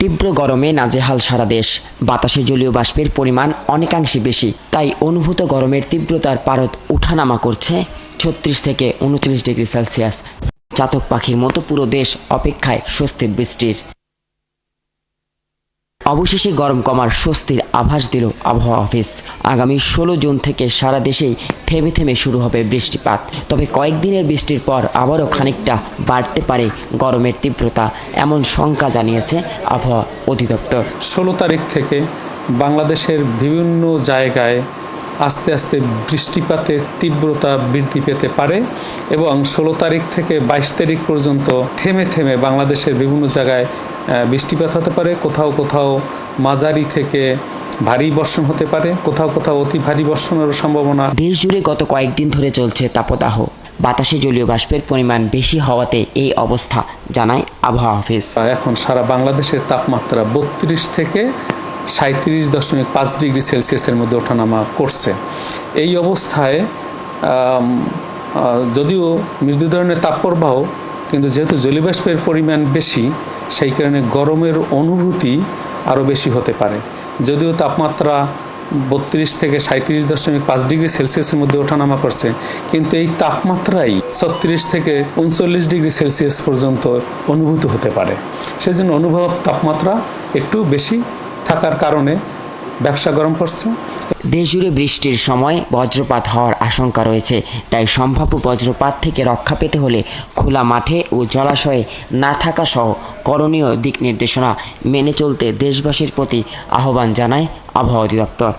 তীব্র গরমে নাজেহাল সারা দেশ। বাতাসে জলীয় বাষ্পের পরিমাণ অনেকাংশে বেশি। তাই অনুভূত গরমের তীব্রতার পারদ উঠানামা করছে ছত্রিশ থেকে উনচল্লিশ ডিগ্রি সেলসিয়াস। চাতক পাখির মতো পুরো দেশ অপেক্ষায় স্বস্তির বৃষ্টির। অবশেষে গরম কমার স্বস্তির আভাস দিল আবহাওয়া অফিস। আগামী ষোলো জুন থেকে সারা দেশেই থেমে থেমে শুরু হবে বৃষ্টিপাত। তবে কয়েকদিনের বৃষ্টির পর আবারও খানিকটা বাড়তে পারে গরমের তীব্রতা, এমন শঙ্কা জানিয়েছে আবহাওয়া অধিদপ্তর। ষোলো তারিখ থেকে বাংলাদেশের বিভিন্ন জায়গায় আস্তে আস্তে বৃষ্টিপাতের তীব্রতা বৃদ্ধি পেতে পারে এবং ষোলো তারিখ থেকে বাইশ তারিখ পর্যন্ত থেমে থেমে বাংলাদেশের বিভিন্ন জায়গায় বৃষ্টিপাত হতে পারে। কোথাও কোথাও মাঝারি থেকে ভারী বর্ষণ হতে পারে কোথাও কোথাও অতি ভারী বর্ষণেরও সম্ভাবনা। দেশ জুড়ে গত কয়েকদিন ধরে চলছে তাপদাহ। বাতাসে জলীয় বাষ্পের পরিমাণ বেশি হওয়াতে এই অবস্থা জানায় আবহাওয়া অফিস এখন সারা বাংলাদেশের তাপমাত্রা বত্রিশ থেকে সাঁত্রিশ দশমিক পাঁচ ডিগ্রি সেলসিয়াসের মধ্যে ওঠানামা করছে। এই অবস্থায় যদিও মৃদু ধরনের তাপপ্রবাহ কিন্তু যেহেতু জলীয়বাষ্পের পরিমাণ বেশি সেই কারণে গরমের অনুভূতি আরও বেশি হতে পারে। যদিও তাপমাত্রা বত্রিশ থেকে সাঁত্রিশ দশমিক পাঁচ ডিগ্রি সেলসিয়াসের মধ্যে ওঠানামা করছে, কিন্তু এই তাপমাত্রাই ছত্রিশ থেকে উনচল্লিশ ডিগ্রি সেলসিয়াস পর্যন্ত অনুভূত হতে পারে। সেজন্য অনুভব তাপমাত্রা একটু বেশি থাকার কারণে ব্যবসা গরম পড়ছে দেশ জুড়ে বৃষ্টির সময় বজ্রপাত হওয়ার আশঙ্কা রয়েছে, তাই সম্ভাব্য বজ্রপাত থেকে রক্ষা পেতে হলে খোলা মাঠে ও জলাশয়ে না থাকা সহ করণীয় দিক নির্দেশনা মেনে চলতে দেশবাসীর প্রতি আহ্বান জানায় আবহাওয়া অধিদপ্তর।